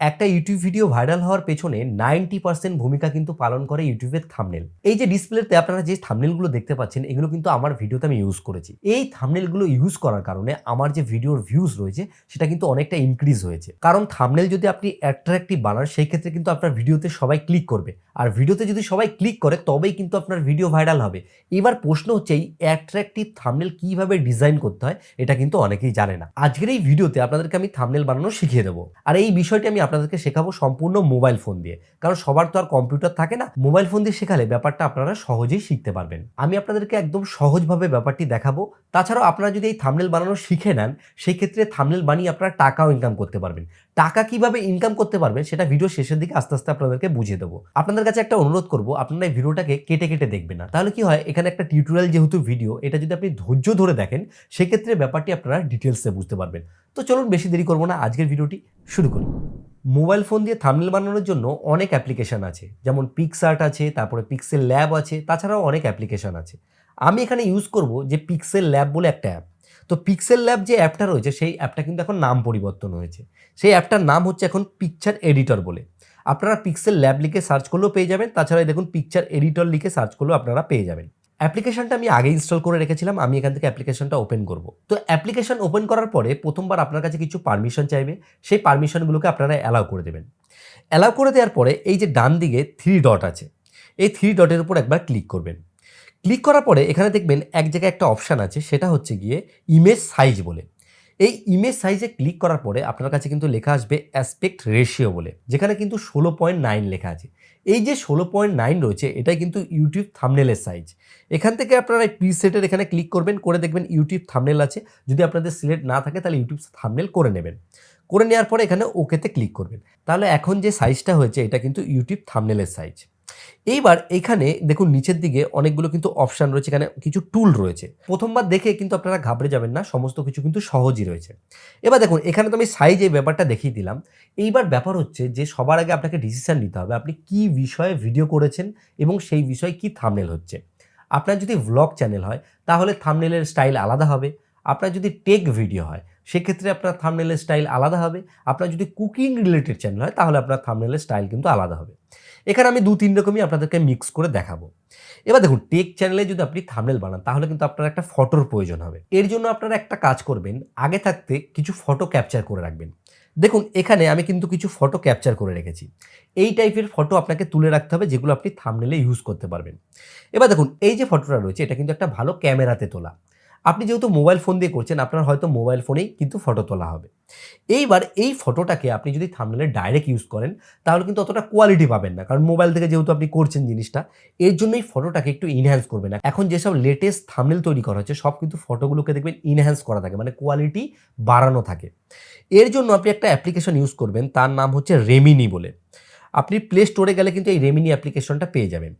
একটা YouTube video viral হওয়ার পেছনে নাইনটি পার্সেন্ট ভূমিকা কিন্তু পালন করে ইউটিউবের থামনেল এই যে ডিসপ্লেতে আপনারা যে থামনেলগুলো দেখতে পাচ্ছেন, এগুলো কিন্তু আমার ভিডিওতে আমি ইউজ করেছি। এই থামনেলগুলো ইউজ করার কারণে আমার যে ভিডিওর ভিউজ রয়েছে, সেটা কিন্তু অনেকটা ইনক্রিজ হয়েছে। কারণ থামনেল যদি আপনি অ্যাট্রাকটিভ বানান, সেই ক্ষেত্রে কিন্তু আপনার ভিডিওতে সবাই ক্লিক করবে। আর ভিডিওতে যদি সবাই ক্লিক করে, তবেই কিন্তু আপনার ভিডিও ভাইরাল হবে। এবার প্রশ্ন হচ্ছে, এই অ্যাট্রাকটিভ থামনেল কীভাবে ডিজাইন করতে হয়, এটা কিন্তু অনেকেই জানে না। আজকের এই ভিডিওতে আপনাদেরকে আমি থামনেল বানানো শিখিয়ে দেবো। আর এই বিষয়টি আমি আপনাদেরকে শেখাবো সম্পূর্ণ মোবাইল ফোন দিয়ে। কারণ সবার তো আর কম্পিউটার থাকে না মোবাইল ফোন দিয়ে শেখালে ব্যাপারটা আপনারা সহজেই শিখতে পারবেন। আমি আপনাদেরকে একদম সহজভাবে ব্যাপারটি দেখাবো। তাছাড়াও আপনারা যদি এই থামনেল বানানো শিখে নেন সেই ক্ষেত্রে থামনেল বানিয়ে আপনারা টাকাও ইনকাম করতে পারবেন। টাকা কীভাবে ইনকাম করতে পারবেন, সেটা ভিডিও শেষের দিকে আস্তে আস্তে আপনাদেরকে বুঝিয়ে দেবো। আপনাদের কাছে একটা অনুরোধ করব, আপনারা এই ভিডিওটাকে কেটে কেটে দেখবেন না। তাহলে কি হয়, এখানে একটা টিউটোরিয়াল যেহেতু ভিডিও এটা যদি আপনি ধৈর্য ধরে দেখেন, সেক্ষেত্রে ব্যাপারটি আপনারা ডিটেলসে বুঝতে পারবেন। তো চলুন বেশি দেরি করব না, আজকের ভিডিওটি শুরু করি। মোবাইল ফোন দিয়ে থামনেল বানানোর জন্য অনেক অ্যাপ্লিকেশন আছে। যেমন পিক্সার্ট আছে, তারপরে পিক্সেল ল্যাব আছে, তাছাড়াও অনেক অ্যাপ্লিকেশন আছে। আমি এখানে ইউজ করব যে পিক্সেল ল্যাব বলে একটা অ্যাপ তো পিক্সেল ল্যাব যে অ্যাপটা রয়েছে, সেই অ্যাপটা কিন্তু এখন নাম পরিবর্তন হয়েছে। সেই অ্যাপটার নাম হচ্ছে এখন পিকচার এডিটর বলে। আপনারা পিক্সেল ল্যাব লিখে সার্চ করলেও পেয়ে যাবেন। তাছাড়া দেখুন পিকচার এডিটর লিখে সার্চ করলেও আপনারা পেয়ে যাবেন। অ্যাপ্লিকেশনটা আমি আগে ইনস্টল করে রেখেছিলাম, আমি এখান থেকে অ্যাপ্লিকেশনটা ওপেন করব। তো অ্যাপ্লিকেশন ওপেন করার পরে প্রথমবার আপনার কাছে কিছু পারমিশন চাইবে, সেই পারমিশনগুলোকে আপনারা অ্যালাউ করে দেবেন। অ্যালাউ করে দেওয়ার পরে এই যে ডান দিকে থ্রি ডট আছে, এই থ্রি ডটের উপর একবার ক্লিক করবেন। ক্লিক করার পরে এখানে দেখবেন এক জায়গায় একটা অপশান আছে, সেটা হচ্ছে গিয়ে ইমেজ সাইজ বলে। এই ইমেজ সাইজে ক্লিক করার পরে আপনার কাছে কিন্তু লেখা আসবে অ্যাসপেক্ট রেশিও বলে, যেখানে কিন্তু ষোলো পয়েন্ট নাইন লেখা আছে। এই যে ষোলো পয়েন্ট নাইন রয়েছে, এটা কিন্তু ইউটিউব থামনেলের সাইজ এখান থেকে আপনারা প্রিসেটের এখানে ক্লিক করবেন, করে দেখবেন ইউটিউব থামনেল আছে। যদি আপনাদের সিলেক্ট না থাকে, তাহলে ইউটিউব থামনেল করে নেবেন। করে নেওয়ার পরে এখানে ওকেতে ক্লিক করবেন। তাহলে এখন যে সাইজটা হয়েছে, এটা কিন্তু ইউটিউব থামনেলের সাইজ এইবার এখানে দেখুন নিচের দিকে অনেকগুলো কিন্তু অপশান রয়েছে, এখানে কিছু টুল রয়েছে। প্রথমবার দেখে কিন্তু আপনারা ঘাবড়ে যাবেন না, সমস্ত কিছু কিন্তু সহজই রয়েছে। এবার দেখুন, এখানে তো আমি সাইজ এই ব্যাপারটা দেখিয়ে দিলাম। এইবার ব্যাপার হচ্ছে যে সবার আগে আপনাকে ডিসিশন নিতে হবে, আপনি কি বিষয়ে ভিডিও করেছেন এবং সেই বিষয়ে কি থামনেল হচ্ছে। আপনার যদি ভ্লগ চ্যানেল হয়, তাহলে থামনেলের স্টাইল আলাদা হবে। আপনার যদি টেক ভিডিও হয়, সেক্ষেত্রে আপনার থামনেলের স্টাইল আলাদা হবে। আপনার যদি কুকিং রিলেটেড চ্যানেল হয়, তাহলে আপনার থামনেলের স্টাইল কিন্তু আলাদা হবে। এখানে আমি দু তিন রকমই আপনাদেরকে মিক্স করে দেখাবো। এবার দেখুন টেক চ্যানেলে যদি আপনি থামনেল বানান, তাহলে কিন্তু আপনার একটা ফটোর প্রয়োজন হবে। এর জন্য আপনারা একটা কাজ করবেন, আগে থাকতে কিছু ফটো ক্যাপচার করে রাখবেন। দেখুন, এখানে আমি কিন্তু কিছু ফটো ক্যাপচার করে রেখেছি। এই টাইপের ফটো আপনাকে তুলে রাখতে হবে, যেগুলো আপনি থামনেলে ইউজ করতে পারবেন। এবার দেখুন, এই যে ফটোটা রয়েছে, এটা কিন্তু একটা ভালো ক্যামেরাতে তোলা। আপনি যেহেতু মোবাইল ফোন দিয়ে করছেন, আপনার হয়তো মোবাইল ফোনেই কিন্তু ফটো তোলা হবে। এইবার এই ফটোটাকে আপনি যদি থামনেলে ডাইরেক্ট ইউজ করেন, তাহলে কিন্তু অতটা কোয়ালিটি পাবেন না। কারণ মোবাইল থেকে যেহেতু আপনি করছেন জিনিসটা, এর জন্য এই ফটোটাকে একটু ইনহ্যান্স করবেন। এখন যেসব লেটেস্ট থামনেল তৈরি করা হচ্ছে, সব কিন্তু ফটোগুলোকে দেখবেন ইনহ্যান্স করা থাকে মানে কোয়ালিটি বাড়ানো থাকে। এর জন্য আপনি একটা অ্যাপ্লিকেশন ইউজ করবেন, তার নাম হচ্ছে রেমিনি বলে। আপনি প্লে স্টোরে গেলে কিন্তু এই রেমিনি অ্যাপ্লিকেশনটা পেয়ে যাবেন।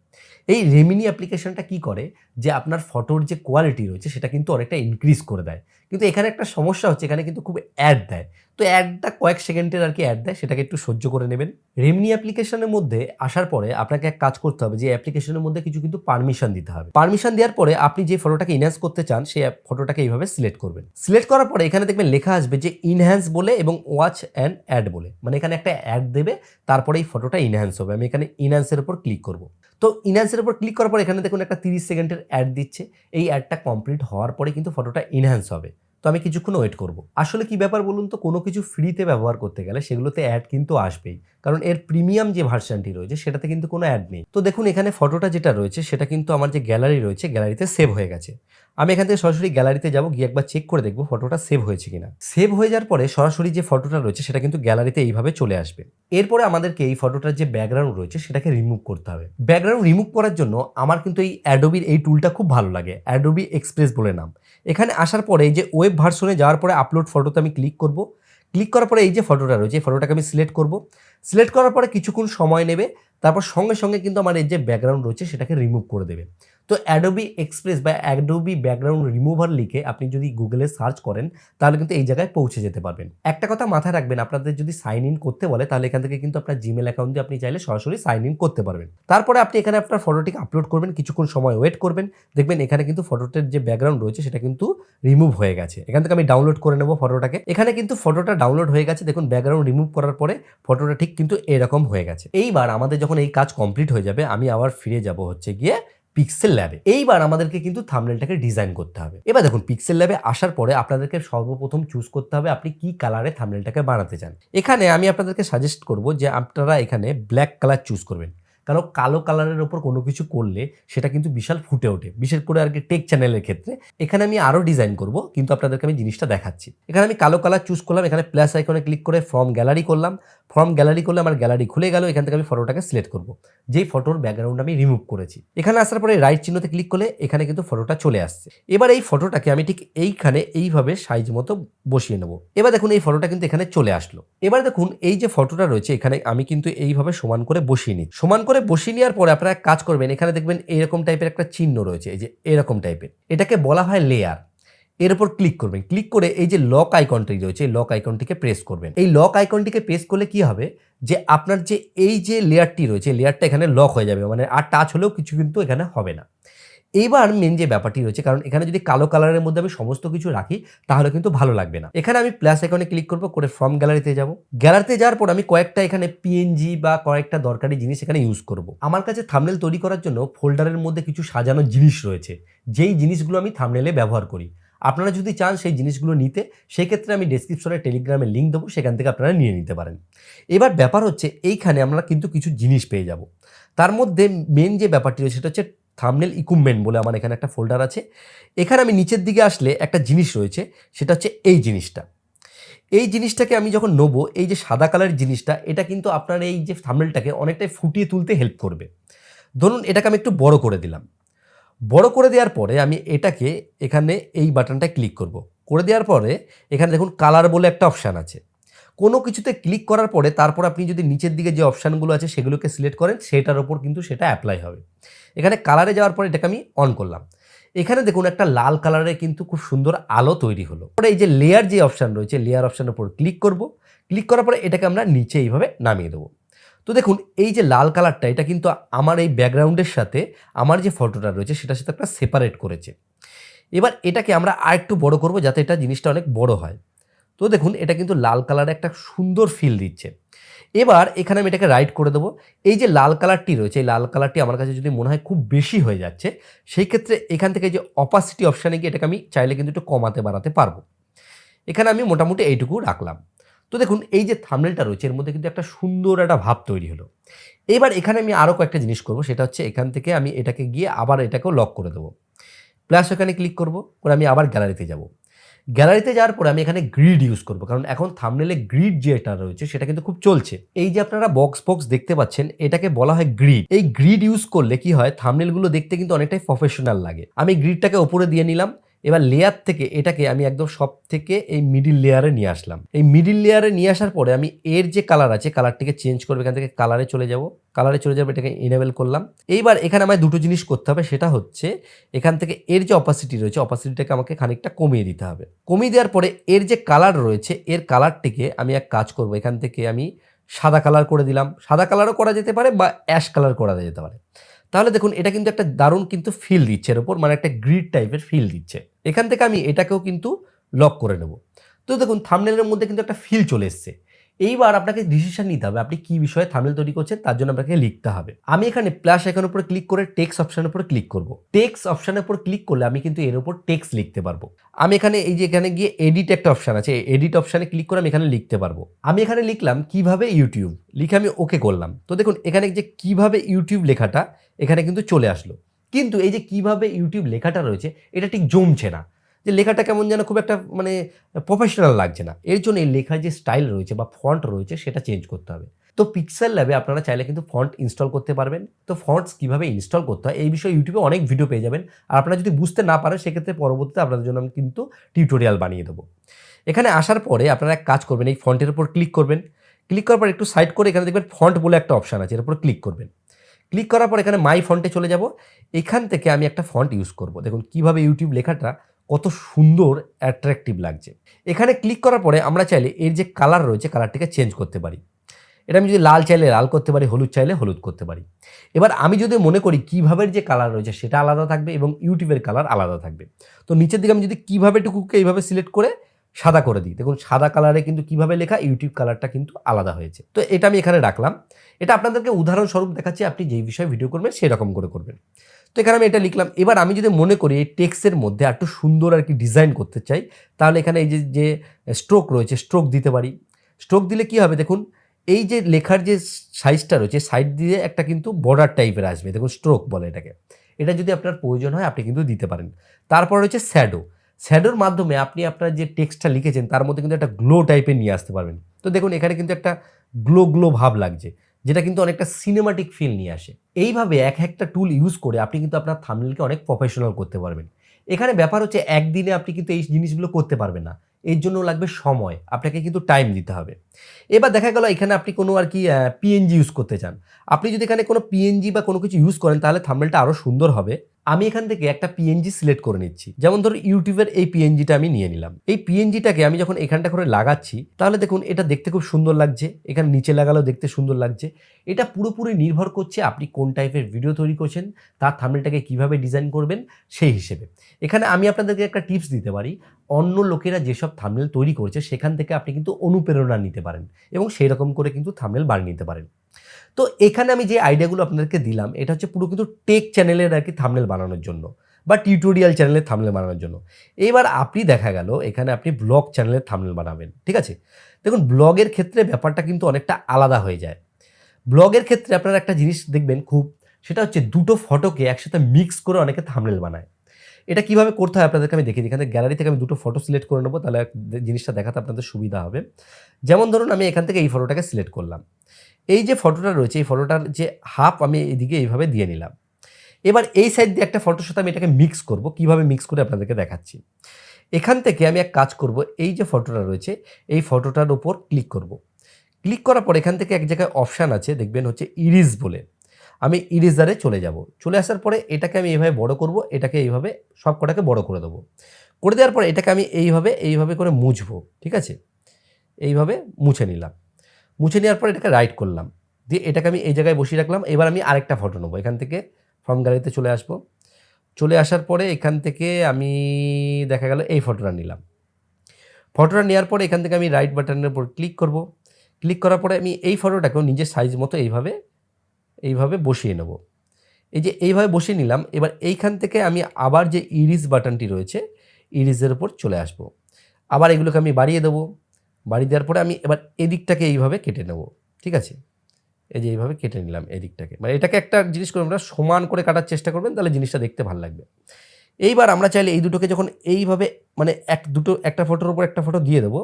এই রেমিনি অ্যাপ্লিকেশনটা কি করে? যে আপনার ফটোর যে কোয়ালিটি রয়েছে, সেটা কিন্তু অনেকটা ইনক্রিজ করে দেয়। কিন্তু এখানে একটা সমস্যা হচ্ছে, এখানে কিন্তু খুব অ্যাড দেয়। তো অ্যাডটা কয়েক সেকেন্ডের আর কি অ্যাড দেয়, সেটাকে একটু সহ্য করে নেবেন। রেমিনি অ্যাপ্লিকেশনের মধ্যে আসার পরে আপনাকে এক কাজ করতে হবে, যে অ্যাপ্লিকেশনের মধ্যে কিছু কিন্তু পারমিশন দিতে হবে। পারমিশন দেওয়ার পরে আপনি যে ফটোটাকে ইনহ্যান্স করতে চান সেই ফটোটাকে এইভাবে সিলেক্ট করবেন। সিলেক্ট করার পরে এখানে দেখবেন লেখা আসবে যে ইনহ্যান্স বলে এবং ওয়াচ অ্যান্ড অ্যাড বলে। মানে এখানে একটা অ্যাড দেবে, তারপরে এই ফটোটা ইনহ্যান্স হবে। আমি এখানে ইনহ্যান্সের উপর ক্লিক করব। তো ইনহ্যান্সের উপর ক্লিক করার পর এখানে দেখুন একটা তিরিশ সেকেন্ডের অ্যাড দিচ্ছে। এই অ্যাডটা কমপ্লিট হওয়ার পরে কিন্তু ফটোটা ইনহ্যান্স হবে। তো আমি কিছুক্ষণ ওয়েট করব। আসলে কি ব্যাপার বলুন তো, কোনো কিছু ফ্রিতে ব্যবহার করতে গেলে সেগুলোতে অ্যাড কিন্তু আসবেই। কারণ এর প্রিমিয়াম যে ভার্সানটি রয়েছে, সেটাতে কিন্তু কোনো অ্যাড নেই। তো দেখুন, এখানে ফটোটা যেটা রয়েছে, সেটা কিন্তু আমার যে গ্যালারি রয়েছে গ্যালারিতে সেভ হয়ে গেছে। আমি এখান থেকে সরাসরি গ্যালারিতে যাব, গিয়ে একবার চেক করে দেখব ফটোটা সেভ হয়েছে কিনা। সেভ হয়ে যাওয়ার পরে সরাসরি যে ফটোটা রয়েছে, সেটা কিন্তু গ্যালারিতে এইভাবে চলে আসবে। এরপরে আমাদেরকে এই ফটোটার যে ব্যাকগ্রাউন্ড রয়েছে, সেটাকে রিমুভ করতে হবে। ব্যাকগ্রাউন্ড রিমুভ করার জন্য আমার কিন্তু এই অ্যাডোবির এই টুলটা খুব ভালো লাগে অ্যাডোবি এক্সপ্রেস বলে নাম। এখানে আসার পরে এই যে ওয়েব ভার্সনে যাওয়ার পরে আপলোড ফটোতে আমি ক্লিক করব। ক্লিক করার পরে এই যে ফটোটা রয়েছে, এই ফটোটাকে আমি সিলেক্ট করব। সিলেক্ট করার পরে কিছুক্ষণ সময় নেবে, তারপর সঙ্গে সঙ্গে কিন্তু আমার এই যে ব্যাকগ্রাউন্ড রয়েছে, সেটাকে রিমুভ করে দেবে। তো অ্যাডোবি এক্সপ্রেস বা অ্যাডোবি ব্যাকগ্রাউন্ড রিমুভার লিখে আপনি যদি গুগলে সার্চ করেন, তাহলে কিন্তু এই জায়গায় পৌঁছে যেতে পারবেন। একটা কথা মাথায় রাখবেন, আপনাদের যদি সাইন ইন করতে বলে, তাহলে এখান থেকে কিন্তু আপনার জিমেল অ্যাকাউন্ট দিয়ে আপনি চাইলে সরাসরি সাইন ইন করতে পারবেন। তারপরে আপনি এখানে আপনার ফটোটিকে আপলোড করবেন, কিছুক্ষণ সময় ওয়েট করবেন। দেখবেন এখানে কিন্তু ফটোটার যে ব্যাকগ্রাউন্ড রয়েছে, সেটা কিন্তু রিমুভ হয়ে গেছে। এখান থেকে আমি ডাউনলোড করে নেব ফটোটাকে এখানে কিন্তু ফটোটা ডাউনলোড হয়ে গেছে, দেখুন ব্যাকগ্রাউন্ড রিমুভ করার পরে ফটোটা ঠিক কিন্তু এরকম হয়ে গেছে। এইবার আমাদের যখন এই কাজ কমপ্লিট হয়ে যাবে, আমি আবার ফিরে যাব হচ্ছে গিয়ে পিক্সেল ল্যাবে এইবার আমাদেরকে কিন্তু থামনেলটাকে ডিজাইন করতে হবে। এবার দেখুন পিক্সেল ল্যাবে আসার পরে আপনাদেরকে সর্বপ্রথম চুজ করতে হবে আপনি কি কালারে থামনেলটাকে বানাতে চান। এখানে আমি আপনাদেরকে সাজেস্ট করব যে আপনারা এখানে ব্ল্যাক কালার চুজ করবেন। কারণ কালো কালারের ওপর কোনো কিছু করলে সেটা কিন্তু বিশাল ফুটে ওঠে। বিশেষ করে আর কি টেক চ্যানেলের ক্ষেত্রে। এখানে আমি আরও ডিজাইন করব, কিন্তু আপনাদেরকে আমি জিনিসটা দেখাচ্ছি। এখানে আমি কালো কালার চুজ করলাম, এখানে প্লাস আইকনে ক্লিক করে ফ্রম গ্যালারি করলাম। ফ্রম গ্যালারি করলে আমার গ্যালারি খুলে গেল, এখান থেকে আমি ফটোটাকে সিলেক্ট করব। যেই ফটোর ব্যাকগ্রাউন্ড আমি রিমুভ করেছি। এখানে আসার পরে রাইট চিহ্নতে ক্লিক করলে এখানে কিন্তু ফটোটা চলে আসছে। এবার এই ফটোটাকে আমি ঠিক এইখানে এইভাবে সাইজ মতো বসিয়ে নেব। এবার দেখুন এই ফটোটা কিন্তু এখানে চলে আসলো। এবার দেখুন এই যে ফটোটা রয়েছে, এখানে আমি কিন্তু এইভাবে সমান করে বসিয়ে নিই সমান করে বসিয়ে নেওয়ার পরে আপনারা কাজ করবেন, এখানে দেখবেন এরকম টাইপের একটা চিহ্ন রয়েছে, এই যে এরকম টাইপের এটাকে বলা হয় লেয়ার এর উপর ক্লিক করবেন। ক্লিক করে এই যে লক আইকনটি রয়েছে, এই লক আইকনটিকে প্রেস করবেন। এই লক আইকনটিকে প্রেস করলে কি হবে? যে আপনার যে এই যে লেয়ারটি রয়েছে লেয়ারটা এখানে লক হয়ে যাবে মানে আর টাচ হলেও কিছু কিন্তু এখানে হবে না। এইবার মেন যে ব্যাপারটি রয়েছে, কারণ এখানে যদি কালো কালারের মধ্যে আমি সমস্ত কিছু রাখি, তাহলে কিন্তু ভালো লাগবে না। এখানে আমি প্লাস আইকনে ক্লিক করব, করে ফ্রম গ্যালারিতে যাব। গ্যালারিতে যাওয়ার পর আমি কয়েকটা এখানে পিএনজি বা কয়েকটা দরকারি জিনিস এখানে ইউজ করব। আমার কাছে থামনেল তৈরি করার জন্য ফোল্ডারের মধ্যে কিছু সাজানো জিনিস রয়েছে। যেই জিনিসগুলো আমি থামনেলে ব্যবহার করি। আপনারা যদি চান সেই জিনিসগুলো নিতে, সেক্ষেত্রে আমি ডেসক্রিপশনে টেলিগ্রামে লিঙ্ক দেবো, সেখান থেকে আপনারা নিয়ে নিতে পারেন। এবার ব্যাপার হচ্ছে, এইখানে আমরা কিন্তু কিছু জিনিস পেয়ে যাব। তার মধ্যে মেন যে ব্যাপারটি রয়েছে, সেটা হচ্ছে থামনেল ইকুইপমেন্ট বলে আমার এখানে একটা ফোল্ডার আছে। এখানে আমি নিচের দিকে আসলে একটা জিনিস রয়েছে, সেটা হচ্ছে এই জিনিসটা। এই জিনিসটাকে আমি যখন নেব, এই যে সাদা কালারের জিনিসটা, এটা কিন্তু আপনার এই যে থামনেলটাকে অনেকটাই ফুটিয়ে তুলতে হেল্প করবে। ধরুন, এটাকে আমি একটু বড় করে দিলাম। বড় করে দেওয়ার পরে আমি এটাকে এখানে এই বাটনটায় ক্লিক করব। করে দেওয়ার পরে এখানে দেখুন কালার বলে একটা অপশান আছে। কোনো কিছুতে ক্লিক করার পরে তারপর আপনি যদি নিচের দিকে যে অপশানগুলো আছে সেগুলোকে সিলেক্ট করেন, সেটার ওপর কিন্তু সেটা অ্যাপ্লাই হবে। এখানে কালারে যাওয়ার পরে এটাকে আমি অন করলাম। এখানে দেখুন একটা লাল কালারের কিন্তু খুব সুন্দর আলো তৈরি হলো। পরে এই যে লেয়ার যে অপশান রয়েছে লেয়ার অপশানের উপর ক্লিক করব। ক্লিক করার পরে এটাকে আমরা নিচে এইভাবে নামিয়ে দেবো। তো দেখুন, এই যে লাল কালারটা এটা কিন্তু আমার এই ব্যাকগ্রাউন্ডের সাথে আমার যে ফটোটা রয়েছে, সেটার সাথে একটা সেপারেট করেছে। এবার এটাকে আমরা আর একটু বড় করব যাতে এটা জিনিসটা অনেক বড় হয়। তো দেখুন, এটা কিন্তু লাল কালারে একটা সুন্দর ফিল দিচ্ছে। এবার এখানে আমি এটাকে রাইট করে দেবো। এই যে লাল কালারটি রয়েছে, এই লাল কালারটি আমার কাছে যদি মনে হয় খুব বেশি হয়ে যাচ্ছে, সেই ক্ষেত্রে এখান থেকে যে অপাসিটি অপশানে গিয়ে এটাকে আমি চাইলে কিন্তু একটু কমাতে বাড়াতে পারব। এখানে আমি মোটামুটি এইটুকু রাখলাম। তো দেখুন, এই যে থামনেলটা রয়েছে, এর মধ্যে কিন্তু একটা সুন্দর একটা ভাব তৈরি হলো। এবার এখানে আমি আরও কয়েকটা জিনিস করব, সেটা হচ্ছে এখান থেকে আমি এটাকে গিয়ে আবার এটাকেও লক করে দেবো। প্লাস এখানে ক্লিক করব, করে আমি আবার গ্যালারিতে যাব। গ্যালারিতে যাওয়ার পরে আমি এখানে গ্রিড ইউজ করব। কারণ এখন থামনেলে গ্রিড যেটা রয়েছে, সেটা কিন্তু খুব চলছে। এই যে আপনারা বক্স বক্স দেখতে পাচ্ছেন, এটাকে বলা হয় গ্রিড এই গ্রিড ইউজ করলে কি হয় থামনেলগুলো দেখতে কিন্তু অনেকটাই প্রফেশনাল লাগে। আমি গ্রিডটাকে ওপরে দিয়ে নিলাম। এবার লেয়ার থেকে এটাকে আমি একদম সব থেকে এই মিডিল লেয়ারে নিয়ে আসলাম। এই মিডিল লেয়ারে নিয়ে আসার পরে আমি এর যে কালার আছে কালারটিকে চেঞ্জ করব, এখান থেকে কালারে চলে যাব। কালারে চলে যাবে, এটাকে ইনেবল করলাম। এইবার এখানে আমায় দুটো জিনিস করতে হবে, সেটা হচ্ছে এখান থেকে এর যে অপাসিটি রয়েছে অপাসিটিটাকে আমাকে খানিকটা কমিয়ে দিতে হবে। কমিয়ে দেওয়ার পরে এর যে কালার রয়েছে, এর কালারটিকে আমি এক কাজ করব, এখান থেকে আমি সাদা কালার করে দিলাম। সাদা কালারও করা যেতে পারে বা অ্যাশ কালার করা যেতে পারে। তাহলে দেখুন, এটা কিন্তু একটা দারুণ কিন্তু ফিল দিচ্ছে এর ওপর মানে একটা গ্রিড টাইপের ফিল দিচ্ছে। এখান থেকে আমি এটাকেও কিন্তু লক করে নেব। তো দেখুন থামনেলের মধ্যে কিন্তু একটা ফিল চলে এসছে। এইবার আপনাকে ডিসিশন নিতে হবে, আপনি কী বিষয়ে থামনেল তৈরি করছেন, তার জন্য আপনাকে লিখতে হবে। আমি এখানে প্লাস আইকনের উপর ক্লিক করে টেক্স অপশনের উপর ক্লিক করব। টেক্স অপশনের উপর ক্লিক করলে আমি কিন্তু এর উপর টেক্স লিখতে পারব। আমি এখানে, এই যে এখানে গিয়ে এডিট একটা অপশান আছে এডিট অপশানে ক্লিক করে আমি এখানে লিখতে পারব। আমি এখানে লিখলাম, কীভাবে ইউটিউব লিখে আমি ওকে করলাম। তো দেখুন, এখানে যে কীভাবে ইউটিউব লেখাটা, এখানে কিন্তু চলে আসলো। কিন্তু এই যে কীভাবে ইউটিউব লেখাটা রয়েছে, এটা ঠিক জমছে না। যে লেখাটা কেমন যেন খুব একটা মানে প্রফেশনাল লাগছে না। এর জন্য এই লেখার যে স্টাইল রয়েছে বা ফন্ট রয়েছে, সেটা চেঞ্জ করতে হবে। তো পিক্সেল ল্যাবে আপনারা চাইলে কিন্তু ফন্ট ইনস্টল করতে পারবেন। তো ফন্টস কীভাবে ইনস্টল করতে হয়, এই বিষয়ে ইউটিউবে অনেক ভিডিও পেয়ে যাবেন। আর আপনারা যদি বুঝতে না পারেন, সেক্ষেত্রে পরবর্তীতে আপনাদের জন্য আমি কিন্তু টিউটোরিয়াল বানিয়ে দেবো। এখানে আসার পরে আপনারা এক কাজ করবেন, এই ফন্টের উপর ক্লিক করবেন। ক্লিক করার পর একটু সাইড করে এখানে দেখবেন ফন্ট বলে একটা অপশান আছে, এর উপর ক্লিক করবেন। ক্লিক করার পর এখানে মাই ফন্টে চলে যাব। এখান থেকে আমি একটা ফন্ট ইউজ করব। দেখুন কীভাবে ইউটিউব লেখাটা কত সুন্দর অ্যাট্রাকটিভ লাগছে। এখানে ক্লিক করার পরে আমরা চাইলে এর যে কালার রয়েছে কালারটিকে চেঞ্জ করতে পারি। এটা আমি যদি লাল চাইলে লাল করতে পারি, হলুদ চাইলে হলুদ করতে পারি। এবার আমি যদি মনে করি কীভাবে যে কালার রয়েছে, সেটা আলাদা থাকবে এবং ইউটিউবের কালার আলাদা থাকবে। তো নিচের দিকে আমি যদি কীভাবে টুকুকে এইভাবে সিলেক্ট করে সাদা করে দিই। দেখুন, সাদা কালারে কিন্তু কীভাবে লেখা ইউটিউব কালারটা কিন্তু আলাদা হয়েছে। তো এটা আমি এখানে রাখলাম। এটা আপনাদেরকে উদাহরণস্বরূপ দেখাচ্ছি, আপনি যেই বিষয়ে ভিডিও করবেন, সেরকম করে করবেন। তো এখানে আমি এটা লিখলাম। এবার আমি যদি মনে করি এই টেক্সের মধ্যে একটু সুন্দর আর কি ডিজাইন করতে চাই, তাহলে এখানে এই যে যে স্ট্রোক রয়েছে স্ট্রোক দিতে পারি। স্ট্রোক দিলে কি হবে দেখুন, এই যে লেখার যে সাইজটা রয়েছে সাইড দিয়ে একটা কিন্তু বর্ডার টাইপের আসবে। দেখুন স্ট্রোক বলে এটাকে। এটা যদি আপনার প্রয়োজন হয়, আপনি কিন্তু দিতে পারেন। তারপর রয়েছে স্যাডো শ্যাডোর মাধ্যমে আপনি আপনার যে টেক্সটটা লিখেছেন, তার মধ্যে কিন্তু একটা গ্লো টাইপের নিয়ে আসতে পারবেন। তো দেখুন, এখানে কিন্তু একটা গ্লো গ্লো ভাব লাগছে, যেটা কিন্তু অনেকটা সিনেমাটিক ফিল নিয়ে আসে। এইভাবে এক একটা টুল ইউজ করে আপনি কিন্তু আপনার থামনেলকে অনেক প্রফেশনাল করতে পারবেন। এখানে ব্যাপার হচ্ছে, একদিনে আপনি কিন্তু এই জিনিসগুলো করতে পারবেন না। এর জন্য লাগবে সময়, আপনাকে কিন্তু টাইম দিতে হবে। এবার দেখা গেল, এখানে আপনি কোনো আর কি পিএনজি ইউজ করতে চান। আপনি যদি এখানে কোনো পিএনজি বা কোনো কিছু ইউজ করেন, তাহলে থামনেলটা আরও সুন্দর হবে। আমি এখান থেকে একটা পিএনজি সিলেক্ট করে নিচ্ছি। যেমন ধরো ইউটিউবের এই পিএনজিটা আমি নিয়ে নিলাম। এই পিএনজিটাকে আমি যখন এখানটা করে লাগাচ্ছি, তাহলে দেখুন এটা দেখতে খুব সুন্দর লাগছে, এখানে নিচে লাগালেও দেখতে সুন্দর লাগছে। এটা পুরোপুরি নির্ভর করছে আপনি কোন টাইপের ভিডিও তৈরি করছেন, তার থামনেলটাকে কীভাবে ডিজাইন করবেন, সেই হিসেবে। এখানে আমি আপনাদেরকে একটা টিপস দিতে পারি, অন্য লোকেরা যেসব থামনেল তৈরি করছে, সেখান থেকে আপনি কিন্তু অনুপ্রেরণা নিতে পারেন এবং সেই রকম করে কিন্তু থামনেল বানিয়ে নিতে পারেন। তো এখানে আমি যে আইডিয়াগুলো আপনাদেরকে দিলাম, এটা হচ্ছে পুরো কিন্তু টেক চ্যানেলের আর কি থামনেল বানানোর জন্য বা টিউটোরিয়াল চ্যানেলের থামনেল বানানোর জন্য। এবার আপনি দেখা গেল, এখানে আপনি ব্লগ চ্যানেলের থামনেল বানাবেন, ঠিক আছে? দেখুন ব্লগের ক্ষেত্রে ব্যাপারটা কিন্তু অনেকটা আলাদা হয়ে যায়। ব্লগের ক্ষেত্রে আপনারা একটা জিনিস দেখবেন খুব, সেটা হচ্ছে দুটো ফটোকে একসাথে মিক্স করে অনেকে থামনেল বানায়। এটা কীভাবে করতে হয় আপনাদেরকে আমি দেখি এখানে গ্যালারি থেকে আমি দুটো ফটো সিলেক্ট করে নেব, তাহলে জিনিসটা দেখাতে আপনাদের সুবিধা হবে। যেমন ধরুন, আমি এখান থেকে এই ফটোটাকে সিলেক্ট করলাম। এই যে ফটোটা রয়েছে, এই ফটোটার যে হাফ আমি এদিকে এইভাবে দিয়ে নিলাম। এবার এই সাইড দিয়ে একটা ফটোর সাথে আমি এটাকে মিক্স করব। কীভাবে মিক্স করে আপনাদেরকে দেখাচ্ছি। এখান থেকে আমি এক কাজ করব। এই যে ফটোটা রয়েছে, এই ফটোটার উপর ক্লিক করব। ক্লিক করার পর এখান থেকে এক জায়গায় অপশান আছে, দেখবেন হচ্ছে ইরিজ বলে। আমি ইরিজারে চলে যাব। চলে আসার পরে এটাকে আমি এইভাবে বড় করব, এটাকে এইভাবে সব কটাকে বড় করে দেবো। করে দেওয়ার পর এটাকে আমি এইভাবে এইভাবে করে মুছবো, ঠিক আছে? এইভাবে মুছে নিলাম। মুছে নেওয়ার পর এটাকে রাইট করলাম। দিয়ে এটাকে আমি এই জায়গায় বসিয়ে রাখলাম। এবার আমি আরেকটা ফটো নেব। এখান থেকে ফর্ম গ্যালারিতে চলে আসব। চলে আসার পরে এখান থেকে আমি দেখা গেল এই ফটোটা নিলাম। ফটোটা নেওয়ার পরে এখান থেকে আমি রাইট বাটনের উপর ক্লিক করব। ক্লিক করার পরে আমি এই ফটোটাকেও নিজের সাইজ মতো এইভাবে এইভাবে বসিয়ে নেব। এই যে এইভাবে বসিয়ে নিলাম, এবার এইখান থেকে আমি আবার যে ইরিজ বাটনটি রয়েছে ইরিজের উপর চলে আসব। আবার এগুলোকে আমি বাড়িয়ে দেবো। বাড়ি দেওয়ার পরে আমি এবার এদিকটাকে এইভাবে কেটে নেব, ঠিক আছে? এই যে এইভাবে কেটে নিলাম এদিকটাকে। মানে এটাকে একটা জিনিস করে আমরা সমান করে কাটার চেষ্টা করবেন, তাহলে জিনিসটা দেখতে ভালো লাগবে। এইবার আমরা চাইলে এই দুটোকে যখন এইভাবে মানে এক দুটো, একটা ফটোর উপর একটা ফটো দিয়ে দেবো,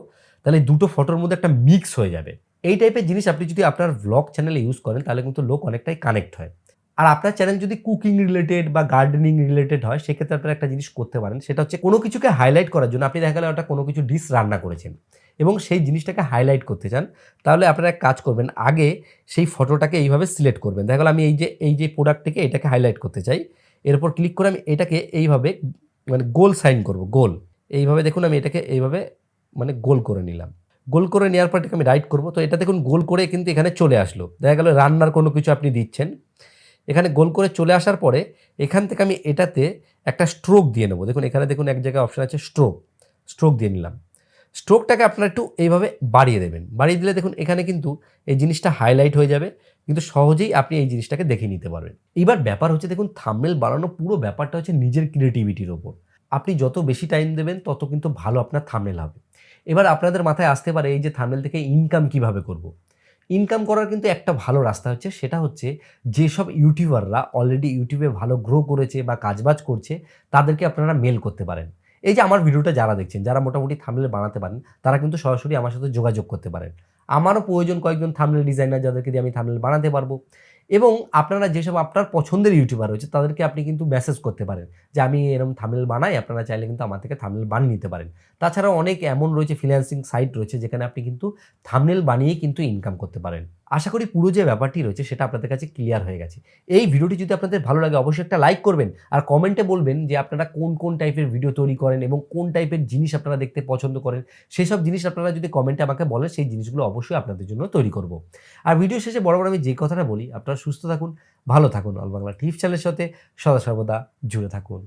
তাহলে দুটো ফটোর মধ্যে একটা মিক্স হয়ে যাবে। এই টাইপের জিনিস আপনি যদি আপনার ব্লগ চ্যানেলে ইউজ করেন, তাহলে কিন্তু লোক অনেকটাই কানেক্ট হয়। আর আপনার চ্যানেল যদি কুকিং রিলেটেড বা গার্ডেনিং রিলেটেড হয়, সেক্ষেত্রে আপনারা একটা জিনিস করতে পারেন, সেটা হচ্ছে কোনো কিছুকে হাইলাইট করার জন্য আপনি দেখা গেলে ওটা কোনো কিছু ডিশ রান্না করেছেন। এবং সেই জিনিসটাকে হাইলাইট করতে চান, তাহলে আপনারা এক কাজ করবেন, আগে সেই ফটোটাকে এইভাবে সিলেক্ট করবেন। দেখা গেল আমি এই যে এই যে প্রোডাক্টটিকে এটাকে হাইলাইট করতে চাই, এরপর ক্লিক করে আমি এটাকে এইভাবে মানে গোল সাইন করব, গোল। এইভাবে দেখুন আমি এটাকে এইভাবে মানে গোল করে নিলাম। গোল করে নেওয়ার পর এটাকে আমি রাইট করব, তো এটা দেখুন গোল করে কিন্তু এখানে চলে আসলো। দেখা গেল রান্নার কোনো কিছু আপনি দিচ্ছেন। এখানে গোল করে চলে আসার পরে এখান থেকে আমি এটাতে একটা স্ট্রোক দিয়ে নেব। দেখুন এখানে দেখুন এক জায়গায় অপশান আছে স্ট্রোক স্ট্রোক দিয়ে নিলাম। স্ট্রোকটাকে আপনারা একটু এইভাবে বাড়িয়ে দেবেন। বাড়িয়ে দিলে দেখুন, এখানে কিন্তু এই জিনিসটা হাইলাইট হয়ে যাবে, কিন্তু সহজেই আপনি এই জিনিসটাকে দেখে নিতে পারবেন। এবার ব্যাপার হচ্ছে, দেখুন থামমেল বাড়ানো পুরো ব্যাপারটা হচ্ছে নিজের ক্রিয়েটিভিটির ওপর। আপনি যত বেশি টাইম দেবেন, তত কিন্তু ভালো আপনার থামমেল হবে। এবার আপনাদের মাথায় আসতে পারে, এই যে থামমেল থেকে ইনকাম কীভাবে করব। ইনকাম করার কিন্তু একটা ভালো রাস্তা হচ্ছে, সেটা হচ্ছে যেসব ইউটিউবাররা অলরেডি ইউটিউবে ভালো গ্রো করেছে বা কাজবাজ করছে, তাদেরকে আপনারা মেল করতে পারেন। এই যে আমার ভিডিওটা যারা দেখছেন, যারা মোটামুটি থামলে বানাতে পারেন, তারা কিন্তু সরাসরি আমার সাথে যোগাযোগ করতে পারেন। আমারও প্রয়োজন কয়েকজন থামলেল ডিজাইনার যাদেরকে দিয়ে আমি থামলেল বানাতে পারব। এবং আপনারা যেসব আপনার পছন্দের ইউটিউবার রয়েছে, তাদেরকে আপনি কিন্তু মেসেজ করতে পারেন যে, আমি এরকম থামলেল বানাই, আপনারা চাইলে কিন্তু আমার থেকে থামলেল বানিয়ে নিতে পারেন। তাছাড়াও অনেক এমন রয়েছে ফ্রিল্যান্সিং সাইট রয়েছে, যেখানে আপনি কিন্তু থামনেল বানিয়ে কিন্তু ইনকাম করতে পারেন। আশা করি পুরো যে ব্যাপারটি রয়েছে সেটা আপনাদের কাছে ক্লিয়ার হয়ে গেছে। এই ভিডিওটি যদি আপনাদের ভালো লাগে, অবশ্যই একটা লাইক করবেন আর কমেন্টে বলবেন যে আপনারা কোন কোন টাইপের ভিডিও তৈরি করেন এবং কোন টাইপের জিনিস আপনারা দেখতে পছন্দ করেন। সেই সব জিনিস আপনারা যদি কমেন্টে আমাকে বলেন, সেই জিনিসগুলো অবশ্যই আপনাদের জন্য তৈরি করব। আর ভিডিও শেষে বড় বড় আমি যে কথাটা বলি, আপনারা সুস্থ থাকুন, ভালো থাকুন। অল বাংলা টিভি চ্যানেলের সাথে সদা সর্বদা জুড়ে থাকুন।